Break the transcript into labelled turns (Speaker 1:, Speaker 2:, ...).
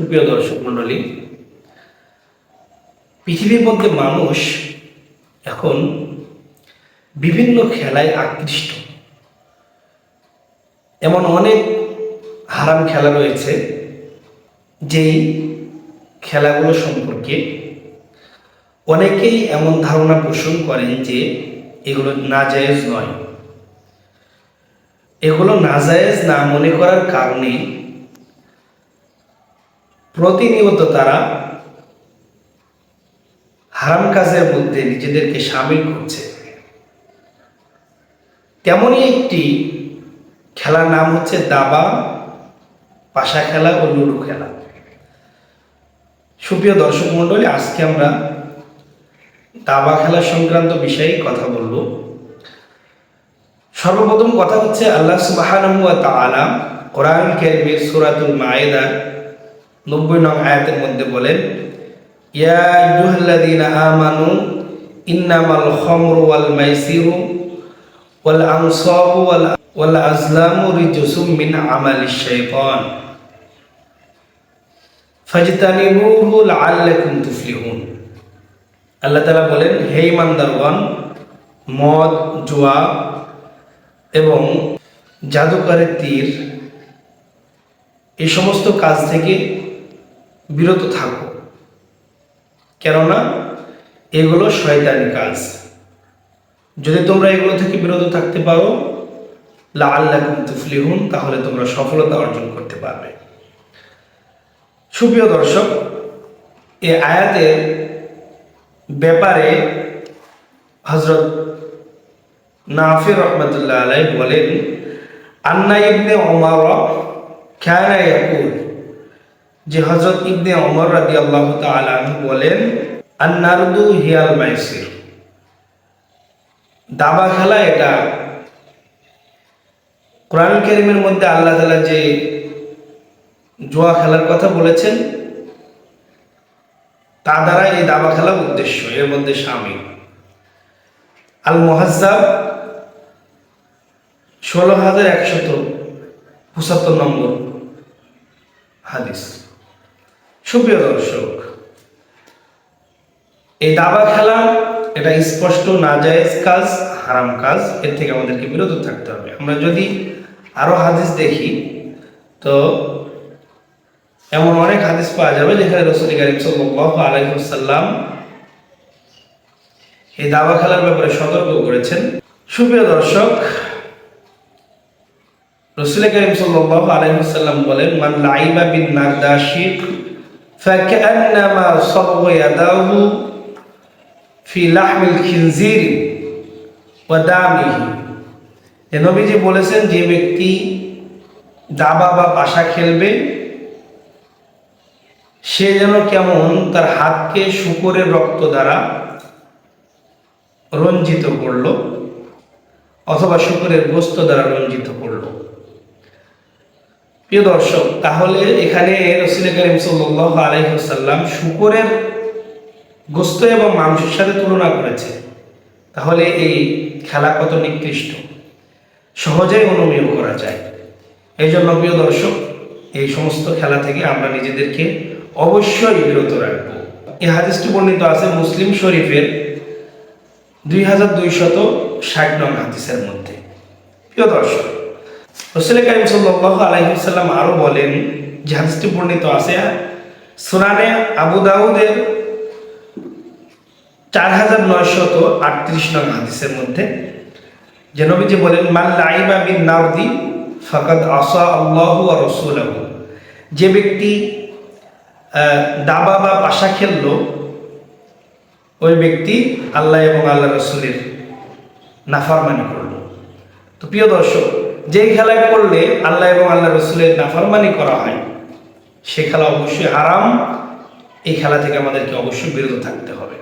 Speaker 1: সুপ্রিয় দর্শক মণ্ডলী, পৃথিবীর মধ্যে মানুষ এখন বিভিন্ন খেলায় আকৃষ্ট। এমন অনেক হারাম খেলা রয়েছে, যেই খেলাগুলো সম্পর্কে অনেকেই এমন ধারণা পোষণ করেন যে এগুলো নাজায়েজ নয়। এগুলো নাজায়েজ না মনে করার কারণে প্রতিনিয়ত তারা হারাম কাজের মধ্যে নিজেদেরকে সামিল করছে। তেমনই একটি খেলার নাম হচ্ছে দাবা, পাশা খেলা ও লুডো খেলা। সুপ্রিয় দর্শক মণ্ডলী, আজকে আমরা দাবা খেলা সংক্রান্ত বিষয়ে কথা বলব। সর্বপ্রথম কথা হচ্ছে আল্লাহ তাআলা কোরআন কারীমের সূরাতুল মায়েদার নব্বই নং আয়াতের মধ্যে বলেন, ইয়া আইয়ুহাল্লাযীনা আমানু, ইন্নামাল খামরু ওয়াল মাইসিরু ওয়াল ওয়াল ওয়াল আজলামু রিজসুম মিন শাইতান। ফাজতানিবুহু লাআল্লাকুম তুফলিহুন। আল্লাহ তাআলা বলেন, হে ইমানদারগণ মদ, জুয়া এবং জাদুকরের তীর এই সমস্ত কাজ থেকে বিরত থাকো। কেননা এগুলো শয়তানি কাজ। যদি তোমরা এগুলো থেকে বিরত থাকতে পারো লা আল্লাহ তুফলিহুন, তাহলে তোমরা সফলতা অর্জন করতে পারবে। সুপ্রিয় দর্শক, এ আয়াতের ব্যাপারে হজরত নাফির রহমতুল্লাহ আলাই বলেন, আন্না ইবনে ওমর খ্যানা ইয়াকুল যে হজরত ইবনে ওমর রাদি আল্লাহ তালু বলেন, আন্নারদু হিয়াল মাইসির। দাবা খেলা এটা। কোরআন কেরিমের মধ্যে আল্লাহ তালা যে জুয়া খেলার কথা বলেছেন, তা দ্বারা এই দাবা খেলা উদ্দেশ্য, এর মধ্যে সামিল। আল মোহাজ্জাব ষোলো হাজার একশত পঁচাত্তর নম্বর হাদিস। সুপ্রিয় দর্শক, এই দাবা খেলা, এটা স্পষ্ট নাজায়েজ কাজ, হারাম কাজ, এর থেকে আমাদেরকে বিরত থাকতে হবে। আমরা যদি আরও হাদিস দেখি, তো এমন অনেক হাদিস পাওয়া যাবে যেখানে রসুল করিম সাল্লাল্লাহু আলাইহি ওয়াসাল্লাম এই দাবা খেলার ব্যাপারে সতর্ক করেছেন। সুপ্রিয় দর্শক, রসুল করিম সাল্লাল্লাহু আলাইহি ওয়াসাল্লাম বলেন, মান লাইবা বিন ফাকান্নামা ইয়াদাহু ফি লাহমিল খিনজির ওয়া দামিহি এ নবীজি বলেছেন, যে ব্যক্তি দাবা বা পাশা খেলবে, সে যেন কেমন তার হাতকে শুকরের রক্ত দ্বারা রঞ্জিত করল, অথবা শুকরের গোস্ত দ্বারা রঞ্জিত করল। প্রিয় দর্শক, তাহলে এখানে রসুল করিম সাল্লাহ আলহিহাল্লাম শুকরের গোস্ত এবং মাংসের সাথে তুলনা করেছে তাহলে এই খেলা কত নিকৃষ্ট? সহজেই অনুমেয় করা যায়। এই জন্য প্রিয় দর্শক, এই সমস্ত খেলা থেকে আমরা নিজেদেরকে অবশ্যই বিরত রাখব। এই হাদিসটি বর্ণিত আছে মুসলিম শরীফের দুই হাজার দুইশত ষাট নং হাদিসের মধ্যে। প্রিয় দর্শক রসুল করিম সাল্লাহ আলহিসাল্লাম আরও বলেন, যে হাদিসটি বর্ণিত আছে, সুনানে আবু দাউদের চার হাজার নয়শত আটত্রিশ নং হাদিসের মধ্যে, যে নবীজি বলেন, মান লাইবা বিন নাউদি আসা আল্লাহু আর রসুলাহু। যে ব্যক্তি দাবা বা পাশা খেলল, ওই ব্যক্তি আল্লাহ এবং আল্লাহ রসুলের নাফারমানি করল। তো প্রিয় দর্শক যেই খেলায় করলে আল্লাহ এবং আল্লাহ রসুলের নাফরমানি করা হয়, সে খেলা অবশ্যই হারাম। এই খেলা থেকে আমাদেরকে অবশ্যই বিরত থাকতে হবে।